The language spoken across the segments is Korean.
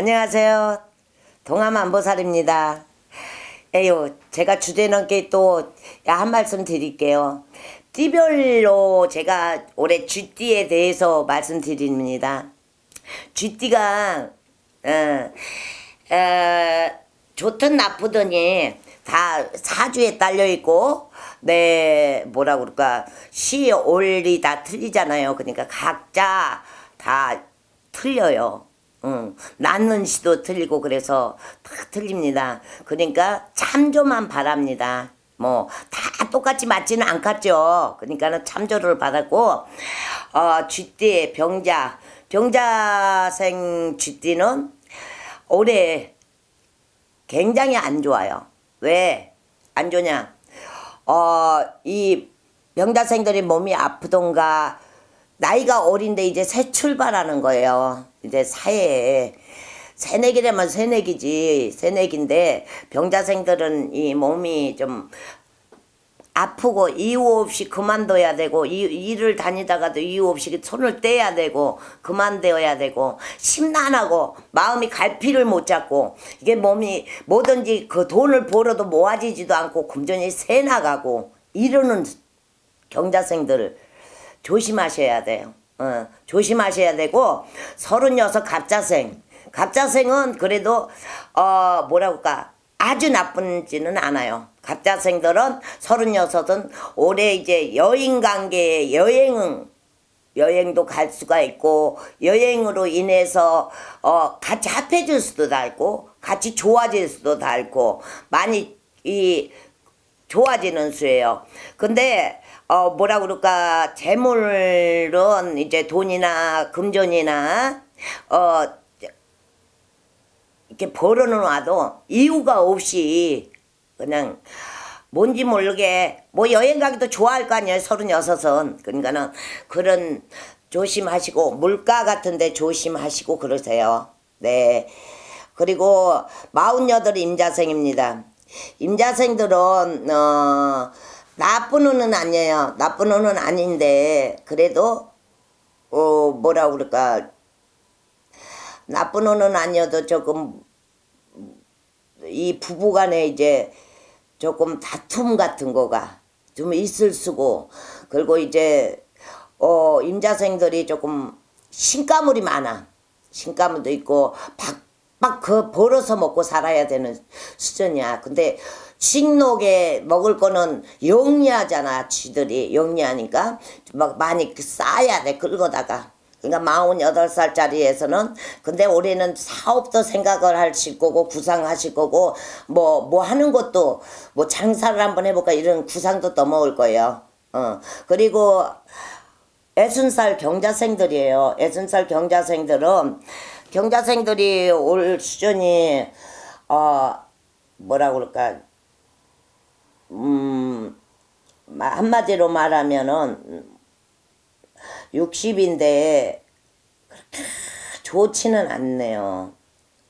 안녕하세요. 동암 안보살입니다. 에요, 제가 주제 넘게 또 한 말씀 드릴게요. 띠별로 제가 올해 쥐띠에 대해서 말씀드립니다. 쥐띠가 어, 어, 좋든 나쁘더니 다 사주에 딸려 있고 네 뭐라 그럴까 시 올리 다 틀리잖아요. 그러니까 각자 다 틀려요. 응. 낳는 시도 틀리고 그래서 다 틀립니다. 그러니까 참조만 바랍니다. 뭐 다 똑같이 맞지는 않겠죠. 그러니까는 참조를 받았고 어 쥐띠 병자 병자생 쥐띠는 올해 굉장히 안 좋아요. 왜 안 좋냐? 어 이 병자생들이 몸이 아프던가 나이가 어린데 이제 새 출발하는 거예요. 이제 사회에 새내기라면 새내기지 새내기인데 병자생들은 이 몸이 좀 아프고 이유 없이 그만둬야 되고 이, 일을 다니다가도 이유 없이 손을 떼야 되고 그만둬야 되고 심란하고 마음이 갈피를 못 잡고 이게 몸이 뭐든지 그 돈을 벌어도 모아지지도 않고 금전이 새 나가고 이러는 경자생들 조심하셔야 돼요. 어, 조심하셔야 되고 서른여섯 갑자생 갑자생은 그래도 어 뭐라고 할까 아주 나쁜지는 않아요. 갑자생들은 서른여섯은 올해 이제 여인 관계에 여행은 여행도 갈 수가 있고 여행으로 인해서 어 같이 합해질 수도 다 있고 같이 좋아질 수도 다 있고 많이 이 좋아지는 수예요. 근데 어 뭐라 그럴까 재물은 이제 돈이나 금전이나 어 이렇게 벌어놓아도 이유가 없이 그냥 뭔지 모르게 뭐 여행 가기도 좋아할 거 아니에요 서른여섯은. 그러니까는 그런 조심하시고 물가 같은데 조심하시고 그러세요. 네. 그리고 마흔여덟 임자생입니다 임자생들은 어 나쁜 운은 아니에요. 나쁜 운은 아닌데 그래도 어 뭐라 그럴까. 나쁜 운은 아니어도 조금 이 부부간에 이제 조금 다툼 같은 거가 좀 있을 수고. 그리고 이제 어 임자생들이 조금 신가물이 많아. 신가물도 있고 박 박그 벌어서 먹고 살아야 되는 수준이야. 근데 식록에 먹을 거는 영리하잖아 쥐들이. 영리하니까 막 많이 쌓아야 돼 긁어다가. 그러니까 마흔여덟 살짜리에서는. 근데 올해는 사업도 생각을 하실 거고 구상하실 거고 뭐뭐 뭐 하는 것도 뭐 장사를 한번 해볼까 이런 구상도 떠먹을 거예요. 어. 그리고 애순살 경자생들이에요. 애순살 경자생들은 경자생들이 올 수준이 어 뭐라 그럴까 음, 한마디로 말하면은 60인데 그렇게 좋지는 않네요.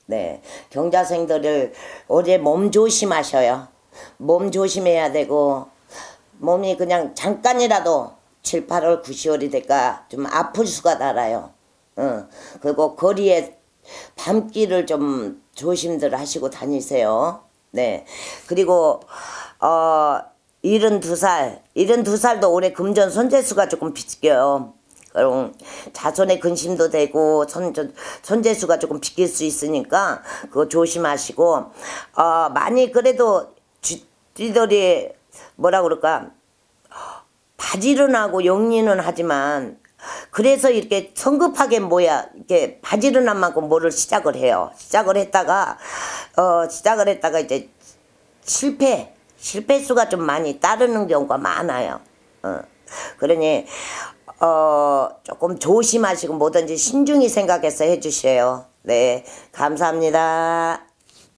네. 경자생들을 어제 몸 조심하셔요. 몸 조심해야 되고 몸이 그냥 잠깐이라도 7, 8월, 9, 10월이 될까 좀 아플 수가 달아요. 어. 그리고 거리에 밤길을 좀 조심들 하시고 다니세요. 네. 그리고 어, 72살, 72살도 올해 금전 손재수가 조금 비껴요. 그럼 자손의 근심도 되고 선, 손재수가 조금 비낄 수 있으니까 그거 조심하시고 어, 많이 그래도 쥐들이 뭐라 그럴까 바지런하고 영리는 하지만 그래서 이렇게 성급하게 뭐야 이렇게 바지런한 만큼 뭐를 시작을 해요 시작을 했다가 어 시작을 했다가 이제 실패 실패 수가 좀 많이 따르는 경우가 많아요. 어. 그러니 어 조금 조심하시고 뭐든지 신중히 생각해서 해주세요. 네 감사합니다.